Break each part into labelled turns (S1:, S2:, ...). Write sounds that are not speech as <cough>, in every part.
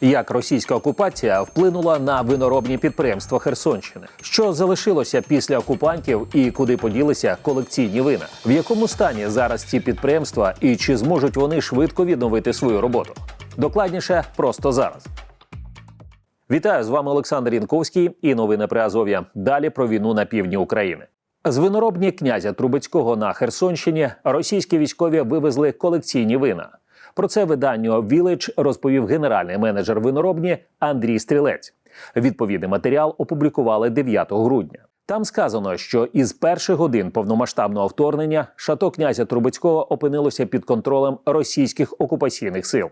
S1: Як російська окупація вплинула на виноробні підприємства Херсонщини? Що залишилося після окупантів і куди поділися колекційні вина? В якому стані зараз ці підприємства і чи зможуть вони швидко відновити свою роботу? Докладніше просто зараз. Вітаю з вами Олександр Янковський і новини при Азов'я. Далі про війну на півдні України. З виноробні князя Трубецького на Херсонщині російські військові вивезли колекційні вина. Про це виданню Village розповів генеральний менеджер виноробні Андрій Стрілець. Відповідний матеріал опублікували 9 грудня. Там сказано, що із перших годин повномасштабного вторгнення шато князя Трубецького опинилося під контролем російських окупаційних сил.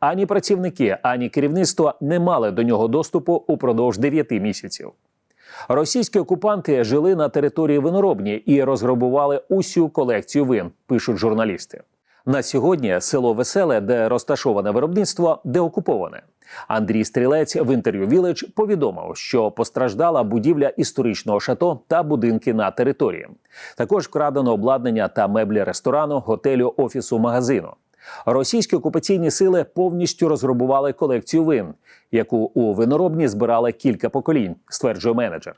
S1: Ані працівники, ані керівництво не мали до нього доступу упродовж 9 місяців. Російські окупанти жили на території виноробні і розграбували усю колекцію вин, пишуть журналісти. На сьогодні село Веселе, де розташоване виробництво, деокуповане. Андрій Стрілець в інтерв'ю Village повідомив, що постраждала будівля історичного шато та будинки на території. Також вкрадено обладнання та меблі ресторану, готелю, офісу, магазину. Російські окупаційні сили повністю розграбували колекцію вин, яку у виноробні збирали кілька поколінь, стверджує менеджер.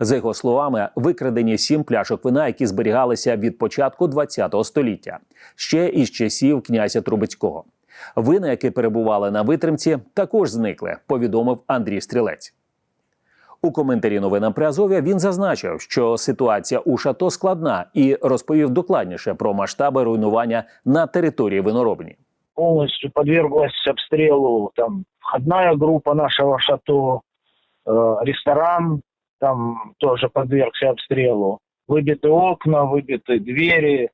S1: За його словами, викрадені сім пляшок вина, які зберігалися від початку ХХ століття, ще із часів князя Трубецького. Вина, які перебували на витримці, також зникли, повідомив Андрій Стрілець. У коментарі новинам при Азов'я він зазначив, що ситуація у шато складна і розповів докладніше про масштаби руйнування на території виноробні.
S2: полностью подверглась обстрелу там входная группа нашего шато, э, ресторан там тоже подвергся обстрелу, выбиты окна, выбиты двери,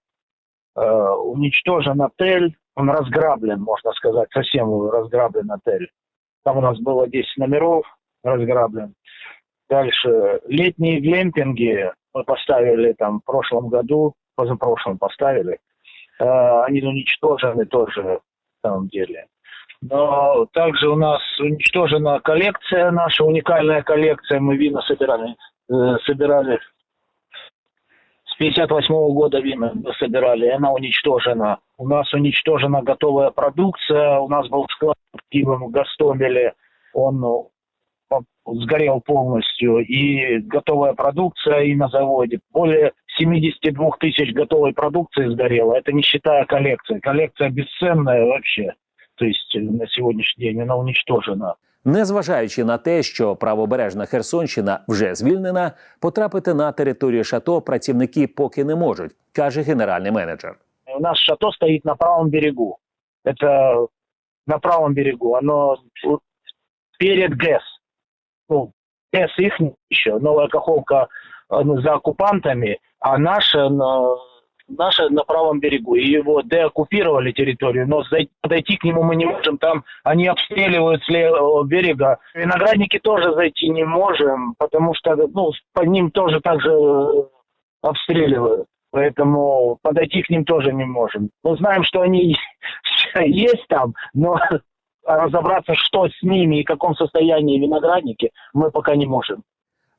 S2: э, уничтожен отель, он разграблен, можно сказать, совсем разграблен отель. Там у нас было 10 номеров, разграблен. Дальше летние глемпинги мы поставили там в прошлом году, позапрошлом поставили. Э, Они уничтожены тоже на самом деле. Также у нас уничтожена коллекция, наша уникальная коллекция. Мы вина собирали, э, собирали с 58 года вина собирали, и она уничтожена. У нас уничтожена готовая продукция. У нас был склад в Киевом Гастомеле. Он ну, по- сгорел полностью. И готовая продукция и на заводе. Более 72 тысяч готовой продукции сгорело. Это не считая коллекции. Коллекция бесценная вообще. То есть э, на сегодняшний день она уничтожена.
S1: Незважаючи на те, що правобережна Херсонщина вже звільнена, потрапити на територію шато працівники поки не можуть, каже генеральний менеджер.
S2: У нас шато стоит на правом берегу. Это на правом берегу. Оно перед ГЭС. Ну, ГЭС их еще. Новая Каховка э, за оккупантами, а наша на, Наша на правом берегу. И его деоккупировали территорию, но подойти к нему мы не можем. Там они обстреливают с левого берега. Виноградники тоже зайти не можем, потому что ну, по ним тоже так же э, обстреливают. Поэтому подойти к ним тоже не можем. Мы знаем, что они <laughs> есть там, но <laughs> разобраться, что с ними и в каком состоянии виноградники, мы пока не можем.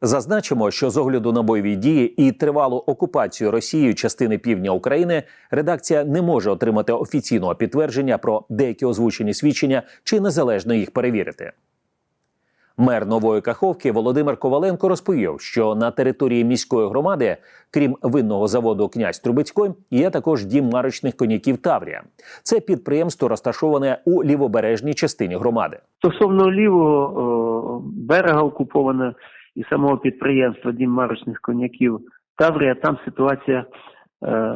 S1: Зазначимо, що з огляду на бойові дії і тривалу окупацію Росією частини півдня України редакція не може отримати офіційного підтвердження про деякі озвучені свідчення чи незалежно їх перевірити. Мер нової Каховки Володимир Коваленко розповів, що на території міської громади, крім винного заводу князь Трубецький, є також дім марочних коняків Таврія. Це підприємство розташоване у лівобережній частині громади.
S3: Стосовно лівого берега окуповано і самого підприємства Дім марочних коняків Таврія, там ситуація е,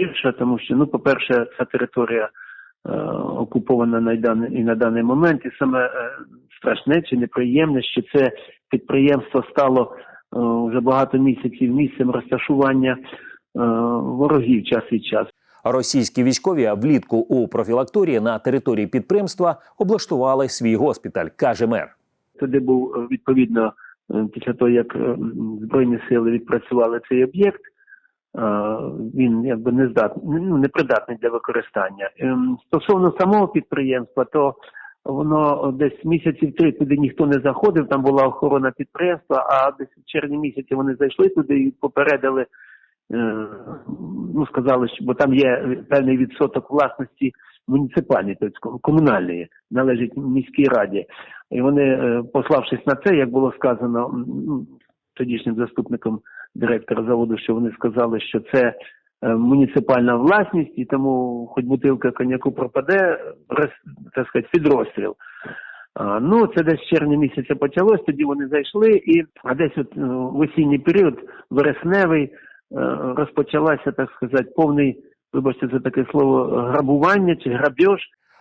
S3: гірша, тому що, ну, по-перше, ця територія е, окупована на даний, і на даний момент, і саме е, страшне чи неприємне, що це підприємство стало е, вже багато місяців місцем розташування е, ворогів час від часу.
S1: Російські військові влітку у профілакторії на території підприємства облаштували свій госпіталь, каже мер.
S3: Туди був е, відповідно е, після того, як е, збройні сили відпрацювали цей об'єкт. Він якби не здатний, ну непридатний для використання. Ем, Стосовно самого підприємства, то воно десь місяців три туди ніхто не заходив. Там була охорона підприємства. А десь в червні місяці вони зайшли туди і попередили. Ну сказали, що бо там є певний відсоток власності муніципальні, тобто комунальні, належать міській раді. І вони, е, пославшись на це, як було сказано тодішнім заступником директора заводу, що вони сказали, що це е, муніципальна власність, і тому хоч бутилка коньяку пропаде, так сказати, під розстріл. Ну, це десь червня місяця почалось, тоді вони зайшли, і а десь от е, в осінній період, вересневий, розпочалася, так сказати, повний, вибачте за таке слово, грабування чи грабіж.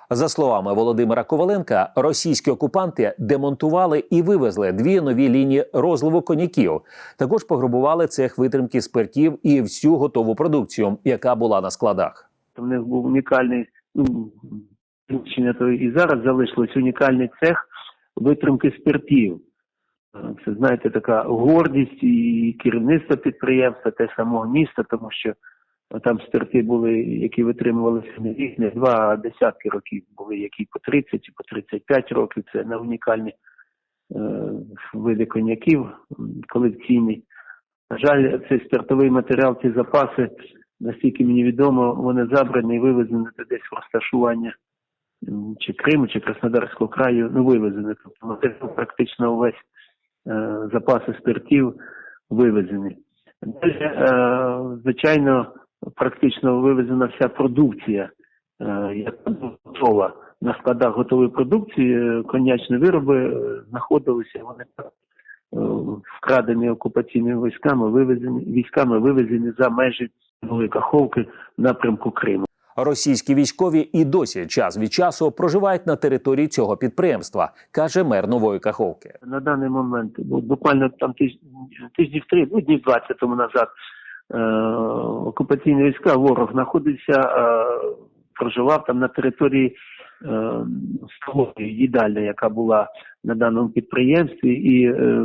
S1: За словами Володимира Коваленка, російські окупанти демонтували і вивезли дві нові лінії розливу коньяків. Також пограбували цех витримки спиртів і всю готову продукцію, яка була на складах.
S3: У них був унікальний, ну, то і зараз залишилось унікальний цех витримки спиртів. Е, Це, знаєте, така гордість і керівництва підприємства, те самого міста, тому що там спирти були, які витримувалися не рік, не два, а десятки років. Були які по 30 і по 35 років. Це на унікальні е, види коньяків колекційні. На жаль, цей спиртовий матеріал, ці запаси, наскільки мені відомо, вони забрані і вивезені десь в розташування чи Криму, чи Краснодарського краю, ну вивезені. Тобто матеріал практично увесь е, запаси спиртів вивезені. Далі, е, звичайно, практично вивезена вся продукція, е, яка готова на складах готової продукції, е, коньячні вироби е, знаходилися, вони вкрадені окупаційними військами, вивезені військами вивезені за межі Нової Каховки в напрямку Криму.
S1: Російські військові і досі час від часу проживають на території цього підприємства, каже мер Нової Каховки.
S3: На даний момент, бу- буквально там тиж, тижнів три, ну днів 20 тому назад, окупаційні війська, ворог знаходився, е, проживав там на території е, столової їдальні, яка була на даному підприємстві, і е,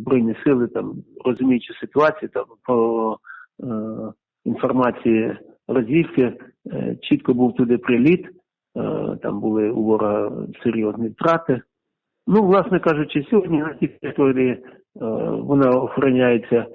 S3: збройні сили, там розуміючи ситуацію, там по е, інформації розвідки, е, чітко був туди приліт. Е, там були у ворога серйозні втрати. Ну, власне кажучи, сьогодні на цій території е, вона охороняється е,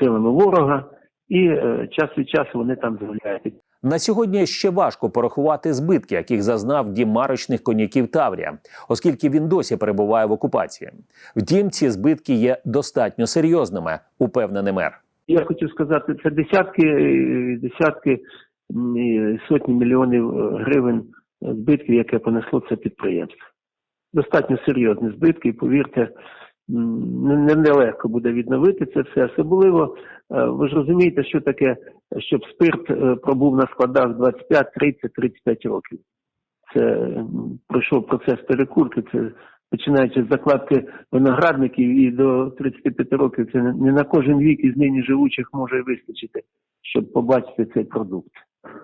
S3: силами ворога, і е, час від часу вони там з'являються.
S1: На сьогодні ще важко порахувати збитки, яких зазнав дім марочних коньяків Таврія, оскільки він досі перебуває в окупації. Втім, ці збитки є достатньо серйозними, упевнений мер.
S3: Я хочу сказати, це десятки, е, десятки сотні мільйонів е, гривень збитків, яке понесло це підприємство. Достатньо серйозні збитки, і повірте, нелегко буде відновити це все. Особливо, е, ви ж розумієте, що таке, щоб спирт е, пробув на складах 25, 30, 35 років. Це пройшов процес перекурки, це починаючи з закладки виноградників і до 35 років, це не на кожен вік із нині живучих може вистачити, щоб побачити цей продукт.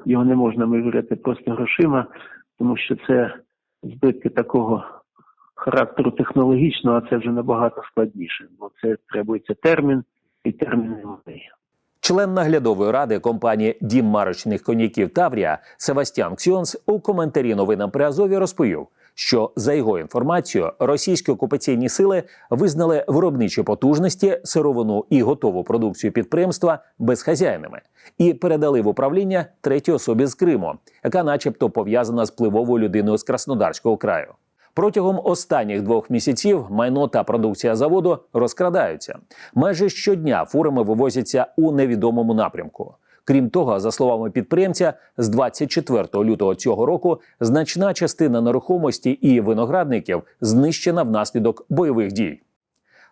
S3: Його не можна вивіряти просто грошима, тому що це збитки такого характеру технологічного, а це вже набагато складніше, бо це требується термін, і термін немає.
S1: Член наглядової ради компанії Дім марочних коньяків Таврія Севастьян Ксьонс у коментарі новинам при Азові розповів, що за його інформацією, російські окупаційні сили визнали виробничі потужності, сировину і готову продукцію підприємства безхазяйними і передали в управління третій особі з Криму, яка, начебто, пов'язана з пливовою людиною з Краснодарського краю. Протягом останніх двох місяців майно та продукція заводу розкрадаються. Майже щодня фурами вивозяться у невідомому напрямку. Крім того, за словами підприємця, з 24 лютого цього року значна частина нерухомості і виноградників знищена внаслідок бойових дій.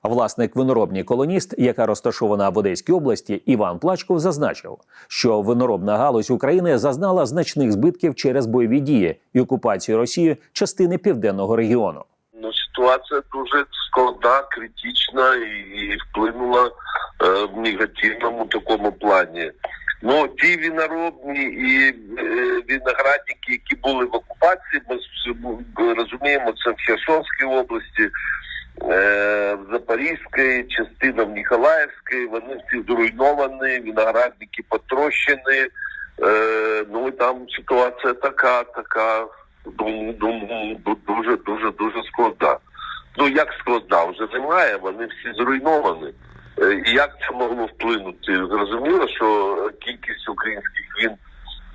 S1: Власник виноробні колоніст, яка розташована в Одеській області, Іван Плачков зазначив, що виноробна галузь України зазнала значних збитків через бойові дії і окупацію Росії частини південного регіону.
S4: Ну, ситуація дуже складна, критична і, вплинула е, в негативному такому плані. Ну, ті виноробні і е, виноградники, які були в окупації, ми розуміємо, це в Херсонській області, в Запорізькій, частина в Ніколаївській, вони всі зруйновані, виноградники потрощені. Е, ну і там ситуація така, така дуже, дуже, дуже складна. Ну як складна, вже немає, вони всі зруйновані. Е, І як це могло вплинути? Зрозуміло, що кількість українських він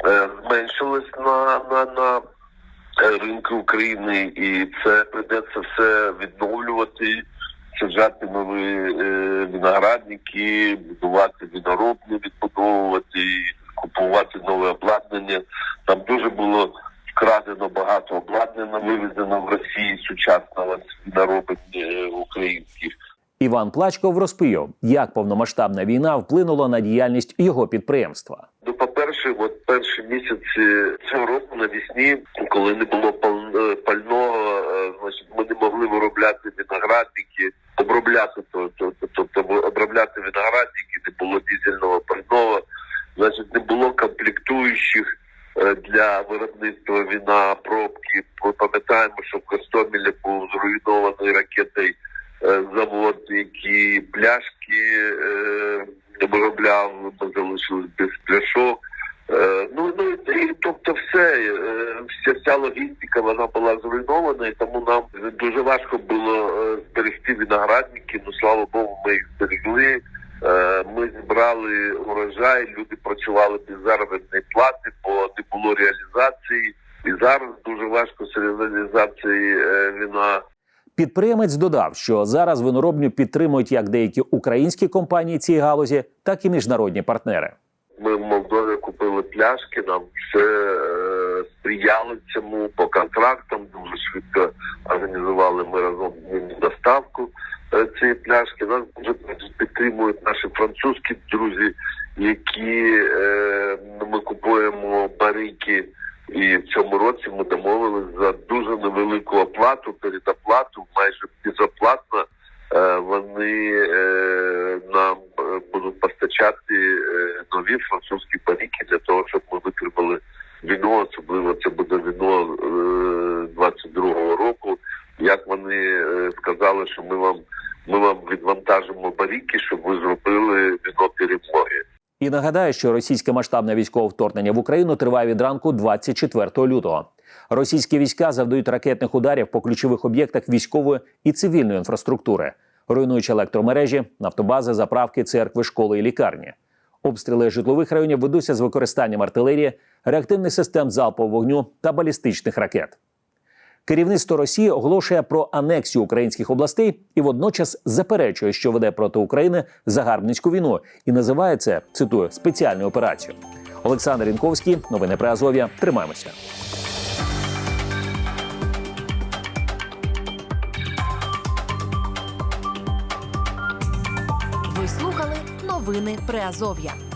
S4: е, зменшилась на, на, на е, ринку України, і це прийдеться все відновлювати, саджати нові е, виноградники, будувати виноробні, відбудовувати, купувати нове обладнання. Там дуже було вкрадено багато обладнання, вивезено в Росії сучасного виноробень е, українських.
S1: Іван Плачков розповів, як повномасштабна війна вплинула на діяльність його підприємства.
S4: Ну, по-перше, от перші місяці цього року навесні, коли не було е, пального, е, значить, ми не могли виробляти виноградники, обробляти то, то, то- тобто обробляти виноградники, не було дизельного пального, значить, не було комплектуючих е, для виробництва вина, пробки. Ми пам'ятаємо, що в Костомілі був зруйнований ракетою завод, який пляшки виробляв, залишились без пляшок. Е, ну, ну і тобто все, е, вся ця логістика вона була зруйнована, і тому нам дуже важко було е, зберегти виноградники. Ну слава Богу, ми їх зберегли. Ми зібрали урожай, люди працювали без заробітної плати, бо не було реалізації. І зараз дуже важко з реалізації вина.
S1: Підприємець додав, що зараз виноробню підтримують як деякі українські компанії цієї галузі, так і міжнародні партнери.
S4: Ми в Молдові купили пляшки, нам все е, сприяли цьому по контрактам. Дуже швидко організували ми разом доставку е, цієї пляшки. Нас дуже підтримують наші французькі друзі, які е, ми купуємо барики. І в цьому році ми домовились за дуже невелику оплату, передоплату, майже безоплатно. Вони нам будуть постачати нові французькі паріки для того, щоб ми витримали війну. Особливо це буде віно е, 22-го року. Як вони е, сказали, що ми вам ми вам відвантажимо баріки, щоб ви зробили віно перемоги.
S1: І нагадаю, що російське масштабне військове вторгнення в Україну триває від ранку 24 лютого. Російські війська завдають ракетних ударів по ключових об'єктах військової і цивільної інфраструктури, руйнуючи електромережі, нафтобази, заправки, церкви, школи і лікарні. Обстріли житлових районів ведуться з використанням артилерії, реактивних систем залпового вогню та балістичних ракет. Керівництво Росії оголошує про анексію українських областей і водночас заперечує, що веде проти України загарбницьку війну, і називає це цитую спеціальну операцію. Олександр Інковський, новини про Азов'я. Тримаємося.
S5: Новини Приазов'я.